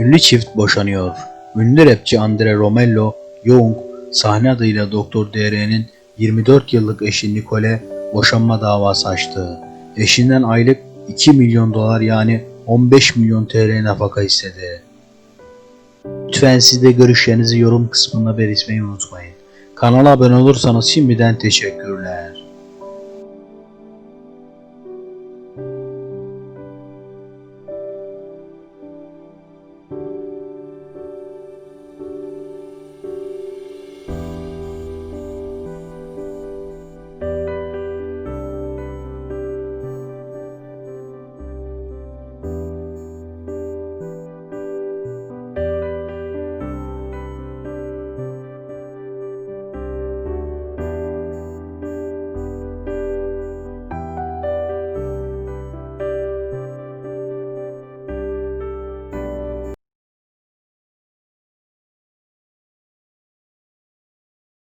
Ünlü çift boşanıyor. Ünlü rapçi Andre Romello Young sahne adıyla Doktor DR'nin 24 yıllık eşi Nicole boşanma davası açtı. Eşinden aylık 2 milyon dolar yani 15 milyon TL nafaka istedi. Lütfen siz de görüşlerinizi yorum kısmında belirtmeyi unutmayın. Kanala abone olursanız şimdiden teşekkürler.